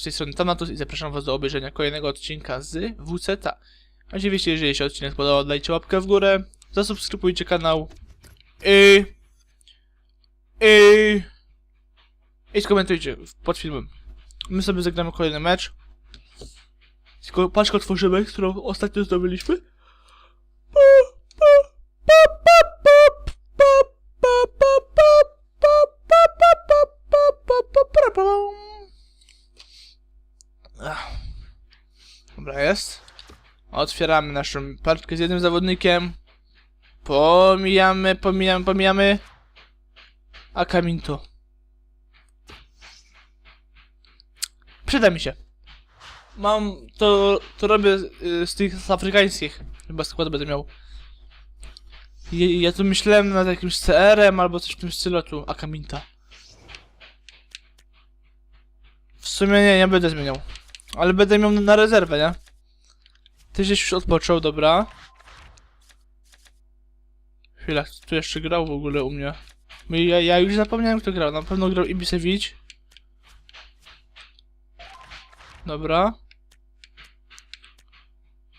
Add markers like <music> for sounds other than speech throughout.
Z tej strony Tanatus i zapraszam was do obejrzenia kolejnego odcinka z WCT. Oczywiście, jeżeli się odcinek podobał, dajcie łapkę w górę, zasubskrybujcie kanał i... i... i skomentujcie pod filmem. My sobie zagramy kolejny mecz. Tylko paczkę otworzymy, którą ostatnio zdobyliśmy. Otwieramy naszą partkę z jednym zawodnikiem. Pomijamy, pomijamy, pomijamy. A kamień tu. Przyda mi się. Mam, to, to robię y, z tych z afrykańskich. Chyba skład będę miał. Ja, ja tu myślałem nad jakimś CR-em albo coś w tym stylu, tu Akaminta. W sumie nie, nie będę zmieniał. Ale będę miał na rezerwę, nie? Ty żeś już odpoczął, dobra. Chwila, tu jeszcze grał w ogóle u mnie? Ja, ja już zapomniałem kto grał, na pewno grał Ibisewicz. Dobra.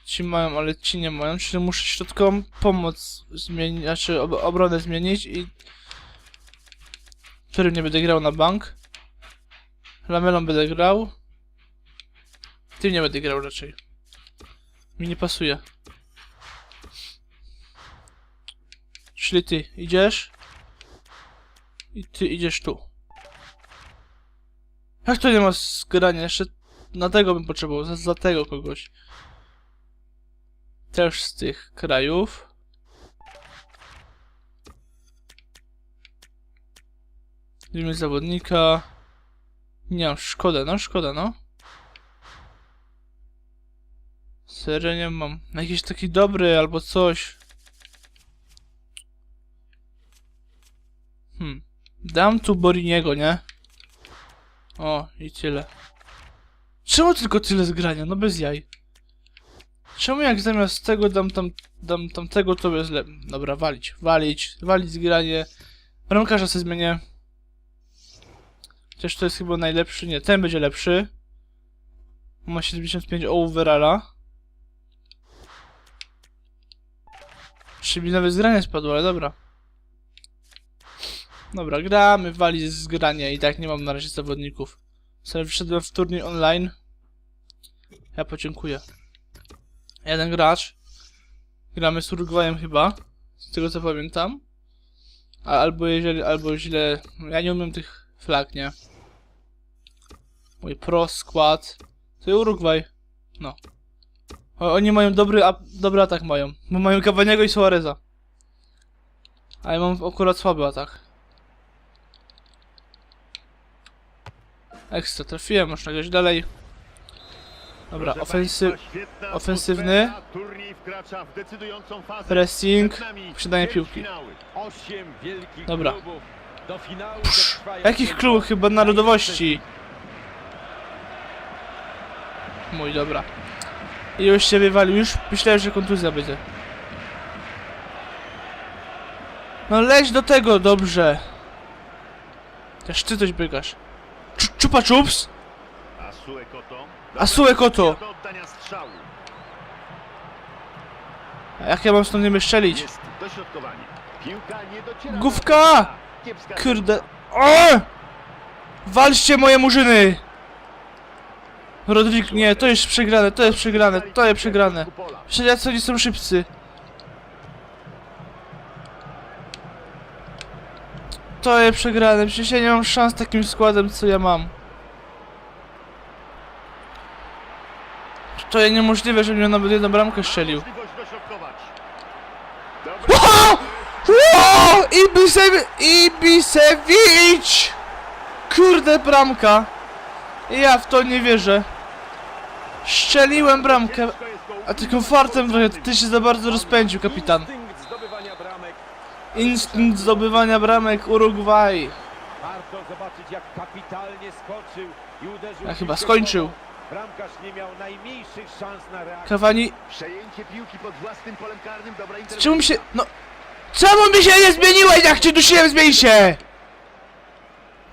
Ci mają, ale ci nie mają, czyli muszę środkową pomoc zmienić, znaczy ob obronę zmienić i... Którym nie będę grał na bank. Lamelą będę grał. Tym nie będę grał raczej. Mi nie pasuje. Czyli ty idziesz. I ty idziesz tu. Jak to nie ma zgrania? Jeszcze na tego bym potrzebował. Za, za tego kogoś. Też z tych krajów. Widzimy zawodnika. Nie szkoda, no szkoda, no. Serio nie mam. Jakiś taki dobry albo coś. Hmm. Dam tu Boriniego, nie? O, i tyle. Czemu tylko tyle zgrania? No bez jaj. Czemu jak zamiast tego dam tam, dam tamtego, to jest le... Dobra, walić, walić, walić zgranie. Bramkarza sobie zmienię. Chociaż to jest chyba najlepszy, nie, ten będzie lepszy. Ma 75 overalla. Nawet zgranie spadło, ale dobra. Dobra, gramy, wali z grania i tak nie mam na razie zawodników. Sobie wszedłem w turniej online. Ja podziękuję. Jeden gracz. Gramy z Urugwajem chyba. Z tego co pamiętam. Albo jeżeli, albo źle... Ja nie umiem tych flag, nie? Mój pro skład. To Urugwaj. No. O, oni mają dobry, a, dobry atak mają. Bo mają Cavaniego i Suareza. A ja mam akurat słaby atak. Ekstra, trafiłem, można grać dalej. Dobra, ofensy... Ofensywny. Pressing, posiadanie piłki. Dobra. dotrwają Jakich klubów? Chyba narodowości. Mój, dobra. I już się wywalił, już myślałem, że kontuzja będzie. No leć do tego, dobrze. Też ty coś bygasz. Czu- Czupa czups? Asue Koto. A jak ja mam stąd nie strzelić? Główka! Kurde. O! Walczcie moje murzyny! Rodrik, nie, to jest przegrane, to jest przegrane, to jest przegrane. Przecież oni są szybcy. To jest przegrane, przecież ja nie mam szans takim składem, co ja mam. To jest niemożliwe, że mnie nawet jedną bramkę strzelił. Wow! Wow! Ibisew... Ibisewicz! Kurde, bramka. Ja w to nie wierzę. Strzeliłem bramkę. A tylko fartem trochę, ty się za bardzo rozpędził, kapitan. Instynkt zdobywania bramek. Urugwaj. Warto zobaczyć jak kapitalnie skoczył i uderzył. A chyba skończył. Bramkarz nie miał najmniejszych szans na reakcję. Kawani... Przejęcie piłki pod własnym polem karnym. Dobra. Czemu mi się... No... Czemu mi się nie zmieniłeś, jak cię dusiłem, zmień się!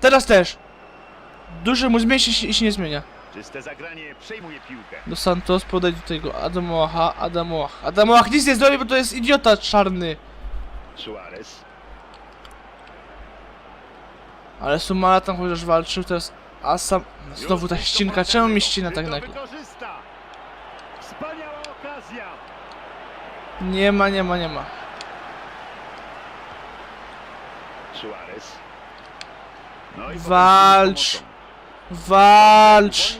Teraz też. Duży mu zmieni się i się nie zmienia. Czyste zagranie, przejmuje piłkę. Do Santos, podaj do tego Adamoacha, Adamoach. Adamoach nic nie zrobi, bo to jest idiota czarny. Suarez. Ale Sumala tam chociaż walczył, teraz Asam... Znowu ta ścinka, czemu mi ścina tak nagle? Nie ma, nie ma, nie ma. No Walcz. Walcz!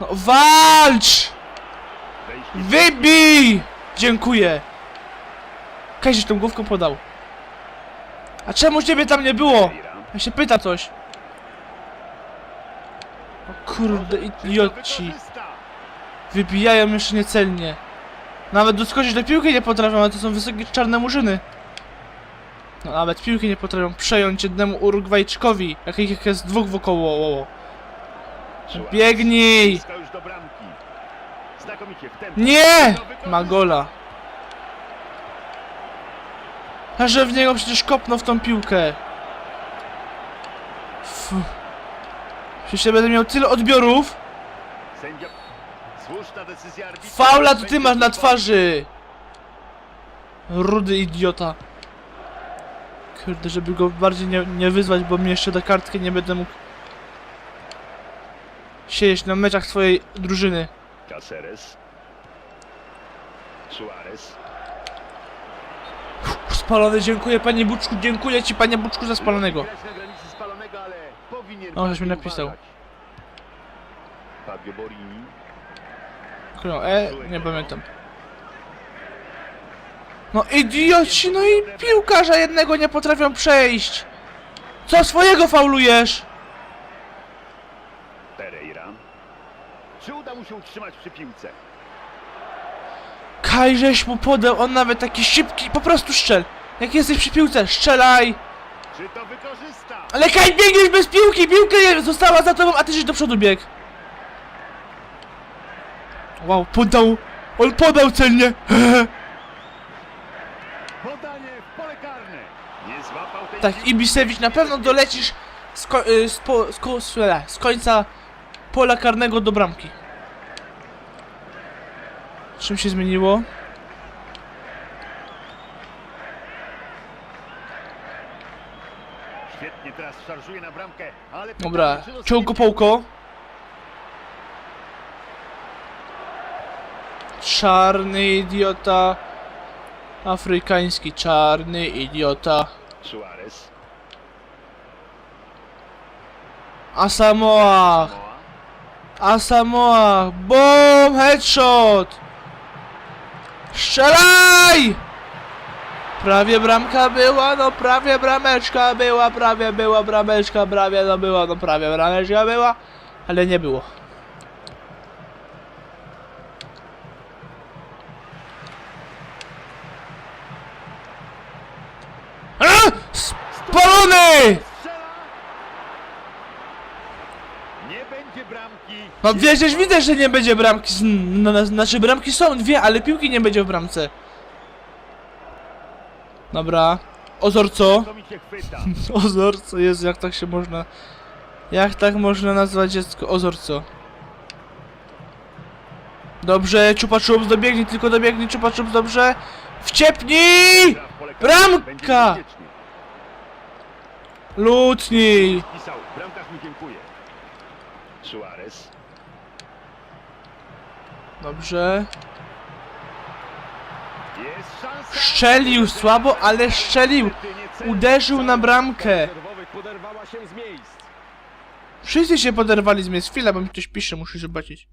No walcz! Wybij! Dziękuję. Kazik tą główką podał. A czemu ciebie tam nie było? Ja się pyta coś. O kurde, idioci. Wybijają jeszcze niecelnie. Nawet doskoczyć do piłki nie potrafią, ale to są wysokie czarne murzyny. No nawet piłki nie potrafią przejąć jednemu Urugwajczykowi, jakich jest dwóch wokoło. Biegnij! Nie! To wykorzysta. Ma gola. A że w niego przecież kopnął w tą piłkę. Fu. Przecież ja będę miał tyle odbiorów. Faula to ty masz na twarzy! Rudy idiota. Kurde, żeby go bardziej nie, nie wyzwać, bo mi jeszcze da kartkę nie będę mógł siedzieć na meczach swojej drużyny. Caceres. Suarez. Spalony, dziękuję panie Buczku, dziękuję ci panie Buczku za spalonego. O, żeś mi napisał. Fabio Borini. Którą? E? Nie pamiętam. No idioci, no i piłkarza jednego nie potrafią przejść. Co swojego faulujesz? Pereira. Czy uda mu się utrzymać przy piłce? Kaj, żeś mu podał, on nawet taki szybki, po prostu strzel. Jak jesteś przy piłce, strzelaj. Czy to wykorzysta? Ale Kaj, biegniesz bez piłki, piłka została za tobą, a ty żeś do przodu bieg. Wow, podał, on podał celnie. <laughs> Podanie w pole karne. Nie złapał tej Tak, Ibisewicz, na pewno dolecisz z, ko- y, z, po- z, ko- z, końca pola karnego do bramki. Czym się zmieniło? Świetnie teraz szarżuje na bramkę, ale Dobra, ciołko połko. Czarny idiota. Afrykański czarny idiota. Suarez. Asamoah! Moa. Asamoah! Boom! Headshot! Strzelaj! Prawie bramka była, no prawie brameczka była, prawie była brameczka, prawie no była, no prawie brameczka była, ale nie było. Spalony! Strzela! Nie będzie bramki. No przecież widzę, że nie będzie bramki. z- No, no, znaczy bramki są dwie, ale piłki nie będzie w bramce. Dobra. Ozorco. <laughs> Chwyta. Ozorco jest, jak tak się można... Jak tak można nazwać dziecko? Ozorco. Dobrze, Czupa Czups, dobiegnij, tylko dobiegnij, Czupa Czups, dobrze. Wciepnij! Pole karne. Bramka! Będzie bezpiecznie. Lutnij! Pisał, dziękuję. Suarez. Dobrze. Szczelił słabo, ale szczelił. Uderzył na bramkę. Miejsc. Wszyscy się poderwali z mnie. Chwila, bo mi ktoś pisze, muszę zobaczyć.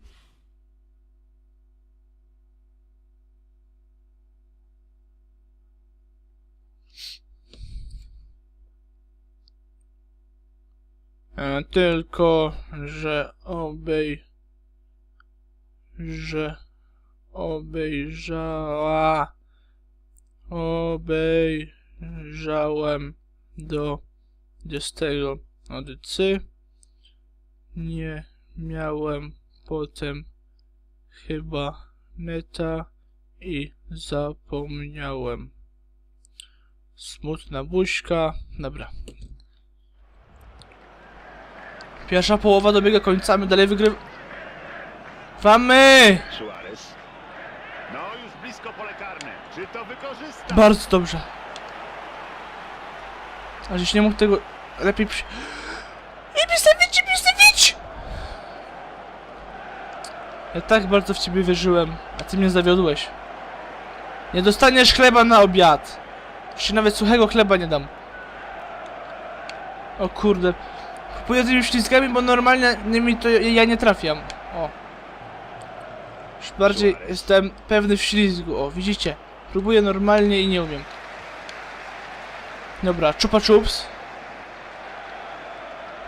E, tylko, że obej... że obejrzała... obejrzałem do 20 audycji. Nie miałem potem chyba neta i zapomniałem. Smutna buźka. Dobra. Pierwsza połowa dobiega końca, my dalej wygrywamy! Suarez. No już blisko pole karne. Czy to wykorzysta? Bardzo dobrze. A żeś nie mógł tego lepiej przy... Ibisewicz, Ibisewicz! Ja tak bardzo w ciebie wierzyłem, a ty mnie zawiodłeś. Nie dostaniesz chleba na obiad. Ci nawet suchego chleba nie dam. O kurde. Kupuję tymi ślizgami, bo normalnie nimi to ja, ja nie trafiam. O. Już bardziej jestem pewny w ślizgu. O, widzicie? Próbuję normalnie i nie umiem. Dobra, chupa chups.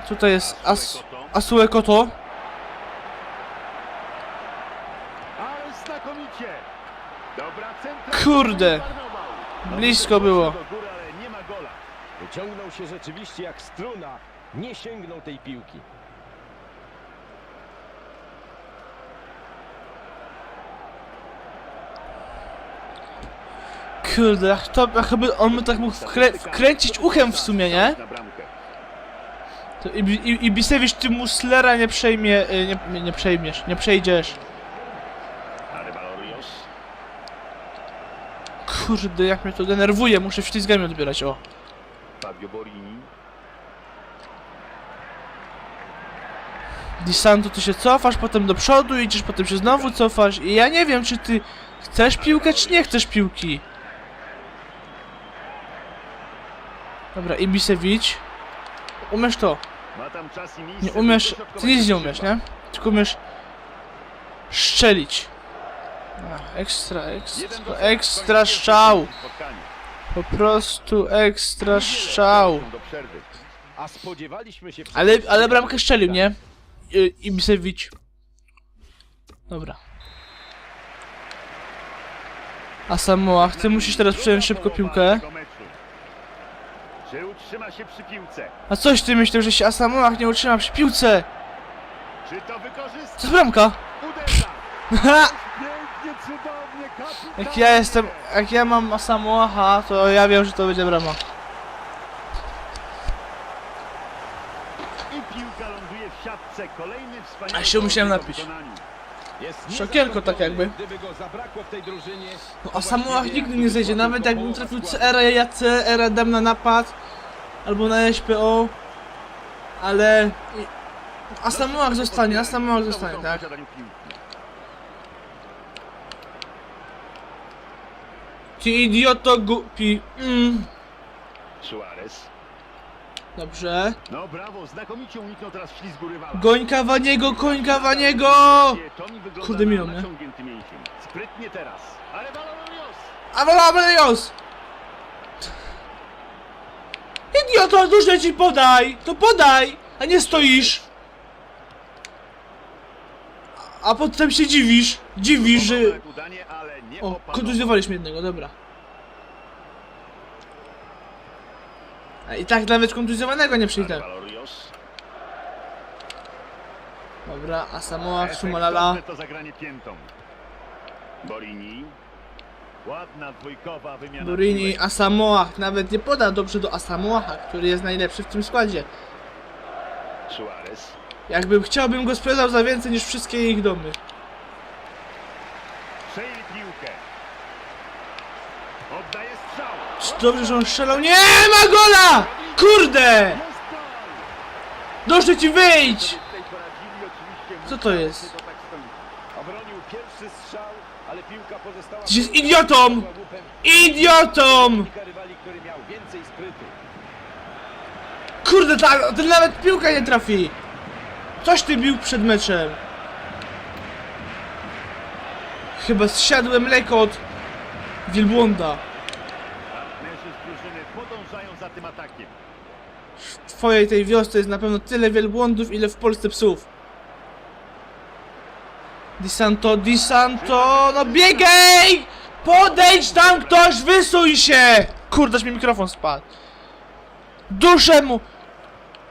Tutaj jest as... Asue Koto. Kurde. Blisko było. Wyciągnął się rzeczywiście jak struna. Nie sięgnął tej piłki. Kurde, to ach, chyba on by tak mógł wkrę wkręcić uchem w sumie, nie? To i, i, i Bisewicz ty Muslera nie przejmie, y, nie, nie, przejmiesz, nie przejdziesz. Kurde, jak mnie to denerwuje, muszę ślizgami odbierać, o. Fabio Borini. Di Santo, ty się cofasz, potem do przodu, idziesz, potem się znowu cofasz i ja nie wiem, czy ty chcesz piłkę, czy nie chcesz piłki. Dobra, Ibisewicz. Umiesz to. Nie umiesz, ty nic nie umiesz, nie? Tylko umiesz szczelić. A, ekstra, ekstra, ekstra. Po prostu ekstra się... Ale, ale bramkę strzelił, nie? I- Ibisewicz. Dobra. A Samoa, ty musisz teraz przejąć szybko piłkę. Czy utrzyma się przy piłce? A coś ty myślał, że się Asamoah nie utrzyma przy piłce? Czy to wykorzysta? To jest bramka! Uderza! Ha! Pięknie, cudownie, kapitalnie! Jak ja jestem, jak ja mam Asamoaha, to ja wiem, że to będzie brama. I piłka ląduje w siatce. Kolejny wspaniały A się musiałem napić. wykonaniu. Jest Szokienko tak jakby. No Asamoah nigdy nie zejdzie, nawet jakbym trafił CR, ja CR dam na napad, albo na SPO, ale... Zostanie, Asamoah zostanie, Znowu tak? w posiadaniu piłki. Ci idioto głupi. Mm. Suarez. Dobrze. No brawo, znakomicie uniknął teraz ślizgu rywala. Goń Kawaniego, goń Kawaniego! To mi wygląda Kurde, minął mnie. Sprytnie teraz. Ale Valorios! Avalabelios! Idioto, duże ci podaj! To podaj! A nie stoisz! A potem się dziwisz. Dziwisz, że... O, kontuzjowaliśmy jednego, dobra. A i tak nawet kontuzjowanego nie przyjdę. Dobra, a Samoa, to zagranie piętą. Borini. Ładna dwójkowa wymiana piłek. Asamoah nawet nie poda dobrze do Asamoaha, który jest najlepszy w tym składzie. Suarez. Jakbym chciałbym go sprzedał za więcej niż wszystkie ich domy. Przejęli piłkę. Dobrze, że on strzelał? Nie ma gola! Kurde! Dobrze ci wyjdź! Co to jest? Ty jest idiotą! Idiotą! Kurde, tak, ten nawet piłka nie trafi! Coś ty bił przed meczem. Chyba zsiadłem mleko od wielbłąda. Partnerzy z drużyny podążają za tym atakiem. W twojej tej wiosce jest na pewno tyle wielbłądów, ile w Polsce psów. Di Santo, Di Santo, no biegaj! Podejdź tam ktoś, wysuń się! Kurde, aż mi mikrofon spadł. Duszę mu!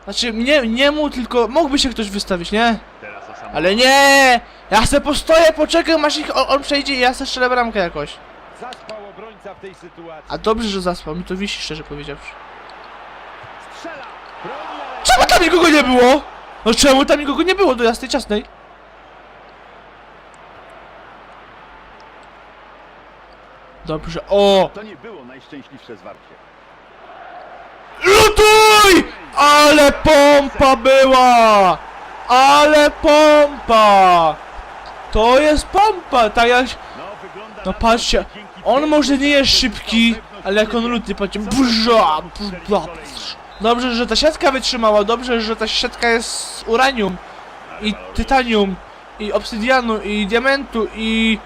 Znaczy, nie, nie mu, tylko mógłby się ktoś wystawić, nie? Teraz. Ale nie! Ja se postoję, poczekam aż ich, on, on przejdzie i ja se strzelę bramkę jakoś. Zaspał obrońca w tej sytuacji. A dobrze, że zaspał, mi to wisi, szczerze powiedziawszy. Czemu tam nikogo nie było? No czemu tam nikogo nie było do jasnej ciasnej? Dobrze, o! To nie było najszczęśliwsze zwarcie. Lutuj! Ale pompa była! Ale pompa! To jest pompa, tak jak... No, No patrzcie, on może nie jest szybki, ale jak on luty, patrzcie. Dobrze, że ta siatka wytrzymała, dobrze, że ta siatka jest z uranium i tytanium i obsydianu i diamentu i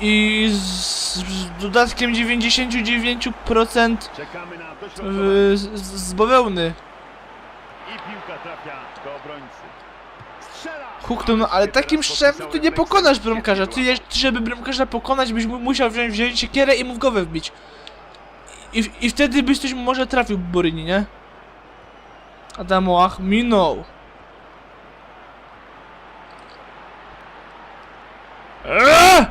i z, z dodatkiem 99% Czekamy na y, dośrodkowanie. z, z bawełny. Huknął, no ale takim szczem ty nie pokonasz bramkarza. Ty, ty żeby bramkarza pokonać, byś mu musiał wziąć, wziąć siekierę i mu w głowę wbić. I, I wtedy byś coś może trafił Boryni, nie? Adamoach minął. Eee!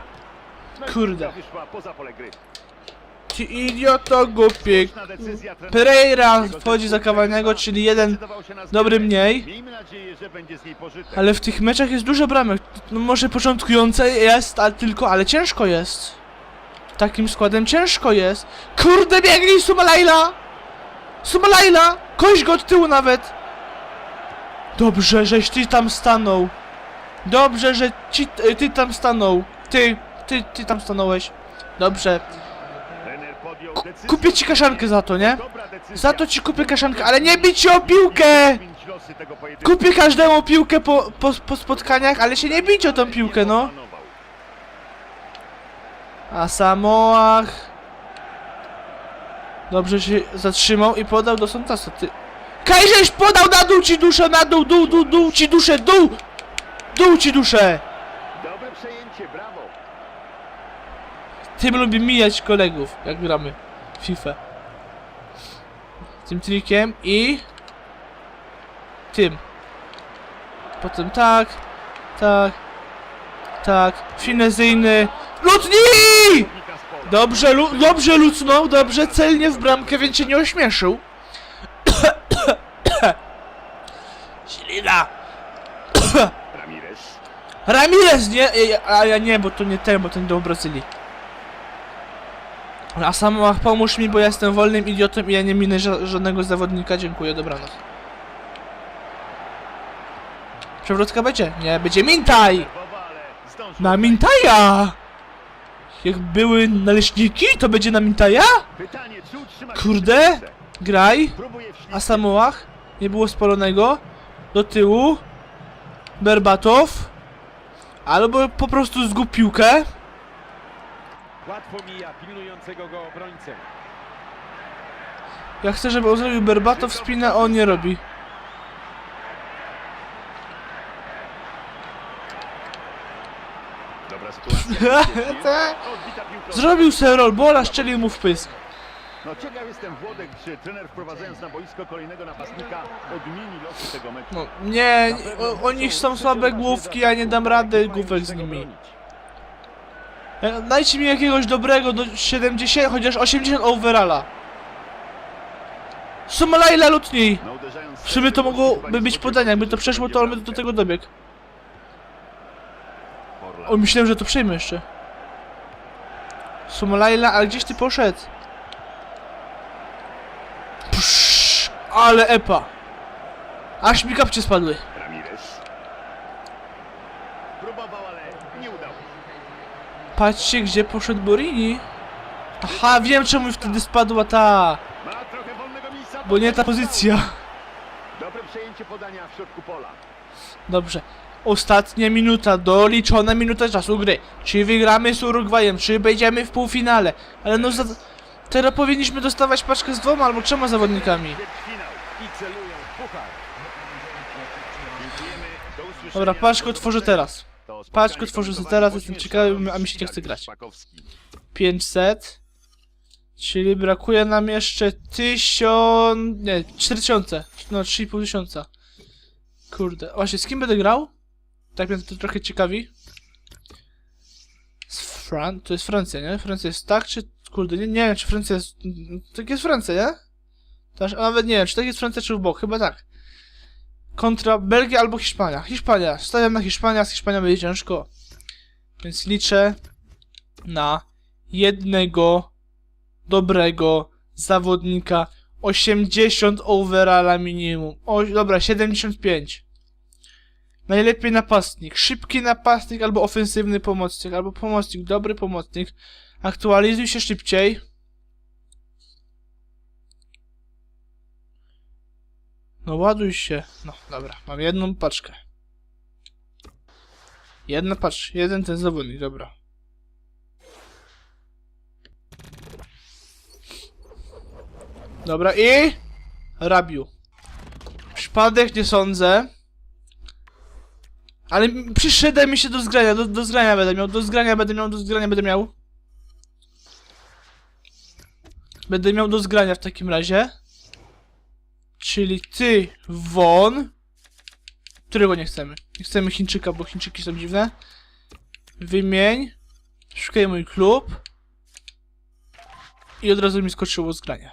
Kurde. Ty idioto głupie. Pereira wchodzi za przegrywa. czyli jeden dobry mniej. Ale w tych meczach jest dużo bramek. No może początkujące jest, ale tylko, ale ciężko jest. Takim składem ciężko jest. Kurde biegnij Sumalajla! Sumalajla! Kość go od tyłu nawet! Dobrze, żeś ty tam stanął. Dobrze, że ci, y, ty tam stanął. Ty, ty, ty tam stanąłeś. Dobrze. Decyzję. Kupię ci kaszankę za to, nie? Za to ci kupię kaszankę, ale nie bić się o piłkę! Kupię każdemu piłkę po, po, po spotkaniach, ale się nie bić o tą piłkę, no. A Samoach. Dobrze się zatrzymał i podał do Sontasa. Ty. Kajżeś podał na dół ci duszę, na dół, dół, dół, dół ci duszę, dół! Dół ci duszę! Dobre przejęcie, brawo. Tym lubi mijać kolegów, jak gramy w FIFA. Tym trikiem i... Tym. Potem tak, tak, tak, finezyjny. Lutni! Dobrze, lu dobrze lucnął, dobrze, celnie w bramkę, więc się nie ośmieszył. <coughs> Ślina! Ramirez. Ramirez, nie? A ja nie, bo to nie ten, bo ten do Brazylii. A Samoach, pomóż mi, bo ja jestem wolnym idiotą i ja nie minę ża żadnego zawodnika. Dziękuję, dobranoc. Przewrotka będzie? Nie, będzie Mintaj! Na Mintaja! Jak były naleśniki, to będzie na Mintaja? Pytanie, czy utrzyma się Kurde. Graj. A Samoach? Nie było spalonego. Do tyłu. Berbatow. Albo po prostu zgub piłkę. Łatwo mija pilnującego go obrońcę. Ja chcę, żeby on zrobił Berbatow spinę, a on nie robi. Dobra sytuacja. Tak. Odbita piłka. <laughs> Zrobił se rollbola, szczelił mu w pysk. No ciekaw jestem Włodek, czy trener wprowadzając na boisko kolejnego napastnika odmieni losy tego meczu. No, nie, o, oni są słabe główki, ja nie dam rady główek z nimi. E, Dajcie mi jakiegoś dobrego do 70, chociaż 80 overalla. Somalajla lutniej. No, W sumie to mogłoby być podanie, jakby to przeszło, to on by do tego dobiegł. O, myślałem, że to przejmę jeszcze. Somalajla, ale gdzieś ty poszedł? Psz, ale epa. Aż mi kapcie spadły. Patrzcie, gdzie poszedł Borini. Aha, wiem czemu wtedy spadła ta... Bo nie ta pozycja. Dobre przejęcie podania w środku pola. Dobrze. Ostatnia minuta, doliczona minuta czasu gry. Czy wygramy z Urugwajem, czy będziemy w półfinale. Ale no za... Teraz powinniśmy dostawać paczkę z dwoma albo trzema zawodnikami. Dobra, paczkę otworzę teraz. Paczkę otworzę sobie teraz, jestem ciekawy, a mi się nie chce grać. Szpakowski. 500. Czyli brakuje nam jeszcze 1000... Nie, 4000. No, 3,5 tysiąca. Kurde. Właśnie, z kim będę grał? Tak mnie to trochę ciekawi. Z Fran... To jest Francja, nie? Francja jest tak, czy... Kurde, nie, nie wiem, czy Francja jest... Tak jest Francja, nie? Nawet nie wiem, czy tak jest Francja, czy w bok. Chyba tak. kontra Belgia albo Hiszpania. Hiszpania. Stawiam na Hiszpanię, z Hiszpanią będzie ciężko. Więc liczę na jednego dobrego zawodnika. 80 overalla minimum. O, dobra, 75. Najlepiej napastnik. Szybki napastnik albo ofensywny pomocnik. Albo pomocnik, dobry pomocnik. Aktualizuj się szybciej. No ładuj się. No dobra, mam jedną paczkę. Jedna paczka, jeden ten zawodnik, dobra. Dobra i... Rabiu. Przypadek nie sądzę. Ale przyszedłem mi się do zgrania, do, do zgrania będę miał, do zgrania będę miał, do zgrania będę miał. Będę miał do zgrania w takim razie. Czyli ty, Won. Którego nie chcemy? Nie chcemy Chińczyka, bo Chińczyki są dziwne. Wymień. Szukaj mój klub. I od razu mi skoczyło zgranie.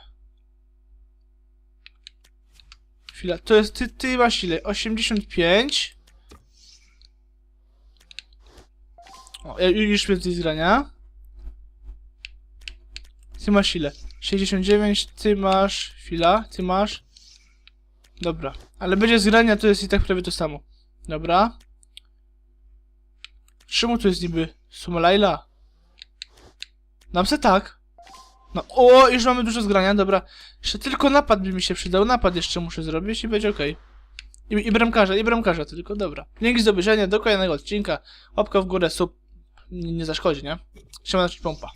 Chwila, to jest, ty, ty masz ile? 85. O, ja- już więcej zgrania. Ty masz ile? 69, ty masz... Chwila, ty masz... Dobra, ale będzie zgrania, to jest i tak prawie to samo. Dobra. Czemu to jest niby Sumalajla? Nam se tak. No, o, już mamy dużo zgrania, dobra. Jeszcze tylko napad by mi się przydał, napad jeszcze muszę zrobić i będzie okej. I, I bramkarza, i bramkarza tylko, dobra. Dzięki za obejrzenie, do kolejnego odcinka. Łapka w górę, sub. Nie, zaszkodzi, nie? Siema, pompa.